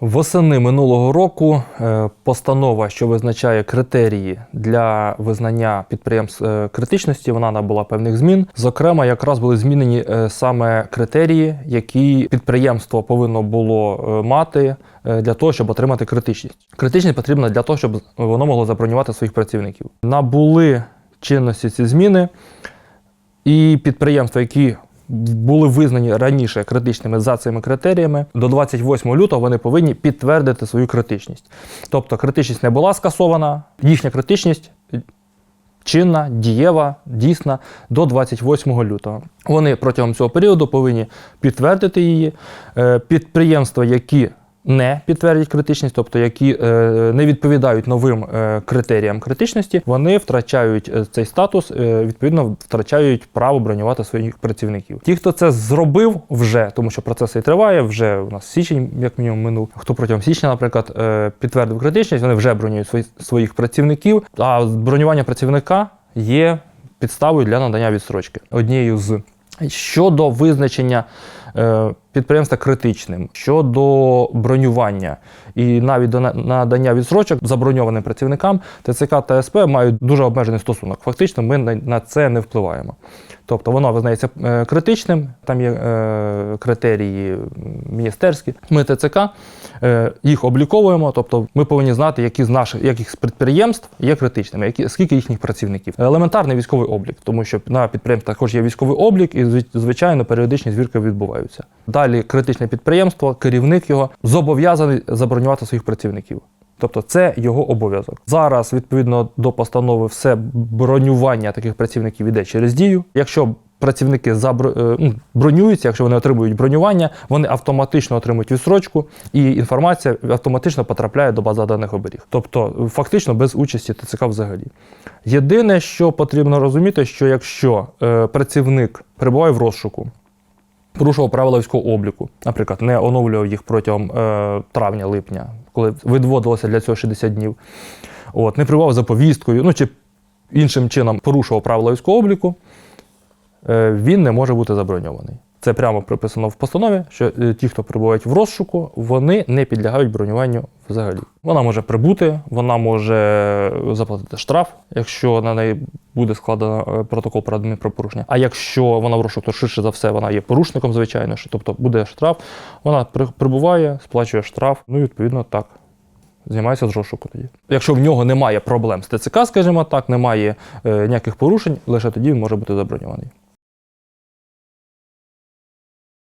Восени минулого року е, постанова, що визначає критерії для визнання підприємств е, критичності, вона набула певних змін. Зокрема, якраз були змінені е, саме критерії, які підприємство повинно було мати для того, щоб отримати критичність. Критичність потрібна для того, щоб воно могло забронювати своїх працівників. Набули чинності ці зміни, і підприємства, які були визнані раніше критичними за цими критеріями, до 28 лютого вони повинні підтвердити свою критичність. Тобто критичність не була скасована, їхня критичність чинна, дієва, дійсна до 28 лютого. Вони протягом цього періоду повинні підтвердити її. Е, Підприємства, які не підтвердять критичність, тобто які е, не відповідають новим е, критеріям критичності, вони втрачають е, цей статус, відповідно втрачають право бронювати своїх працівників. Ті, хто це зробив вже, тому що процес і триває, вже у нас січень, як мінімум, минув. Хто протягом січня, наприклад, підтвердив критичність, вони вже бронюють свої- своїх працівників. А бронювання працівника є підставою для надання відстрочки. Однією з щодо визначення підприємства критичним, щодо бронювання і навіть до надання відсрочок заброньованим працівникам, ТЦК та СП мають дуже обмежений стосунок. Фактично, ми на, це не впливаємо. Тобто воно визнається е, критичним, там є е, критерії міністерські. Ми ТЦК е, їх обліковуємо, тобто ми повинні знати, які з наших яких з підприємств є критичними, які, скільки їхніх працівників. Елементарний військовий облік, тому що на підприємствах також є військовий облік, і зв- звичайно періодичні звірки відбуваються. Далі критичне підприємство, керівник його зобов'язаний забронювати своїх працівників. Тобто це його обов'язок. Зараз, відповідно до постанови, все бронювання таких працівників іде через дію. Якщо працівники е, ну, бронюються, якщо вони отримують бронювання, вони автоматично отримують відсрочку, і інформація автоматично потрапляє до бази даних оберіг. Тобто, фактично без участі ТЦК взагалі. Єдине, що потрібно розуміти, що якщо е, працівник перебуває в розшуку, порушував правила військового обліку, наприклад, не оновлював їх протягом е, травня-липня, коли відводилося для цього 60 днів. От, не прибував за повісткою, ну чи іншим чином порушував правила військового обліку, е, він не може бути заброньований. Це прямо приписано в постанові, що е, ті, хто перебувають в розшуку, вони не підлягають бронюванню взагалі. Вона може прибути, вона може заплатити штраф, якщо на неї буде складено е, протокол про адмінпропорушення. А якщо вона в розшуку, то швидше за все вона є порушником, звичайно, що тобто буде штраф, вона прибуває, сплачує штраф, ну і відповідно так. Знімається з розшуку тоді. Якщо в нього немає проблем з ТЦК, скажімо так, немає е, ніяких порушень, лише тоді він може бути заброньований.